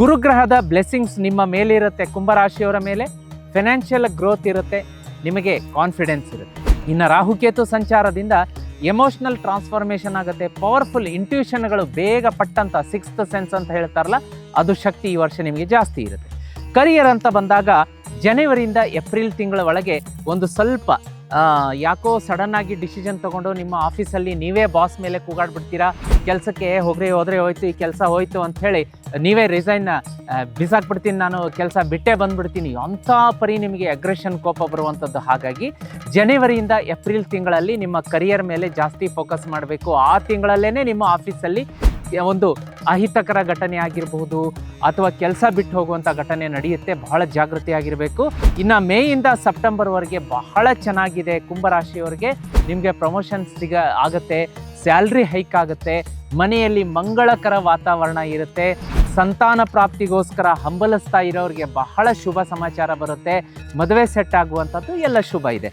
ಗುರುಗ್ರಹದ blessings ನಿಮ್ಮ ಮೇಲೆ ಇರುತ್ತೆ, ಕುಂಭರಾಶಿಯವರ ಮೇಲೆ. ಫೈನಾನ್ಷಿಯಲ್ ಗ್ರೋತ್ ಇರುತ್ತೆ, ನಿಮಗೆ ಕಾನ್ಫಿಡೆನ್ಸ್ ಇರುತ್ತೆ. ಇನ್ನು ರಾಹುಕೇತು ಸಂಚಾರದಿಂದ ಎಮೋಷ್ನಲ್ ಟ್ರಾನ್ಸ್ಫಾರ್ಮೇಷನ್ ಆಗುತ್ತೆ. ಪವರ್ಫುಲ್ ಇಂಟ್ಯೂಷನ್ಗಳು ಬೇಗ ಪಟ್ಟಂಥ ಸಿಕ್ಸ್ತ್ ಸೆನ್ಸ್ ಅಂತ ಹೇಳ್ತಾರಲ್ಲ, ಅದು ಶಕ್ತಿ ಈ ವರ್ಷ ನಿಮಗೆ ಜಾಸ್ತಿ ಇರುತ್ತೆ. ಕರಿಯರ್ ಅಂತ ಬಂದಾಗ ಜನವರಿಯಿಂದ ಏಪ್ರಿಲ್ ತಿಂಗಳ ಒಳಗೆ ಒಂದು ಸ್ವಲ್ಪ ಯಾಕೋ ಸಡನ್ ಆಗಿ ಡಿಸಿಷನ್ ತಗೊಂಡು ನಿಮ್ಮ ಆಫೀಸಲ್ಲಿ ನೀವೇ ಬಾಸ್ ಮೇಲೆ ಕೂಗಾಡ್ಬಿಡ್ತೀರಾ? ಕೆಲಸಕ್ಕೆ ಹೋಗ್ರಿ, ಹೋದ್ರೆ ಹೋಯ್ತು, ಈ ಕೆಲಸ ಹೋಯ್ತು ಅಂತ ಹೇಳಿ ನೀವೇ ರಿಸೈನ್ ಬಿಸಾಕ್ಬಿಡ್ತೀನಿ ನಾನು, ಕೆಲಸ ಬಿಟ್ಟೇ ಬಂದ್ಬಿಡ್ತೀನಿ. ಅಂಥ ಪರಿ ನಿಮಗೆ ಅಗ್ರೆಷನ್ ಕೋಪ ಬರುವಂಥದ್ದು? ಹಾಗಾಗಿ ಜನವರಿಯಿಂದ ಏಪ್ರಿಲ್ ತಿಂಗಳಲ್ಲಿ ನಿಮ್ಮ ಕರಿಯರ್ ಮೇಲೆ ಜಾಸ್ತಿ ಫೋಕಸ್ ಮಾಡಬೇಕು. ಆ ತಿಂಗಳಲ್ಲೇ ನಿಮ್ಮ ಆಫೀಸಲ್ಲಿ ಒಂದು ಅಹಿತಕರ ಘಟನೆ ಆಗಿರಬಹುದು ಅಥವಾ ಕೆಲಸ ಬಿಟ್ಟು ಹೋಗುವಂಥ ಘಟನೆ ನಡೆಯುತ್ತೆ, ಬಹಳ ಜಾಗೃತಿಯಾಗಿರಬೇಕು ಇನ್ನು ಮೇಯಿಂದ ಸೆಪ್ಟೆಂಬರ್ವರೆಗೆ ಬಹಳ ಚೆನ್ನಾಗಿದೆ ಕುಂಭರಾಶಿಯವರಿಗೆ. ನಿಮಗೆ ಪ್ರಮೋಷನ್ ಸಿಗ ಆಗುತ್ತೆ ಸ್ಯಾಲ್ರಿ ಹೈಕ್ ಆಗುತ್ತೆ, ಮನೆಯಲ್ಲಿ ಮಂಗಳಕರ ವಾತಾವರಣ ಇರುತ್ತೆ, ಸಂತಾನ ಪ್ರಾಪ್ತಿಗೋಸ್ಕರ ಹಂಬಲಿಸ್ತಾ ಇರೋರಿಗೆ ಬಹಳ ಶುಭ ಸಮಾಚಾರ ಬರುತ್ತೆ, ಮದುವೆ ಸೆಟ್ ಆಗುವಂಥದ್ದು ಎಲ್ಲ ಶುಭ ಇದೆ.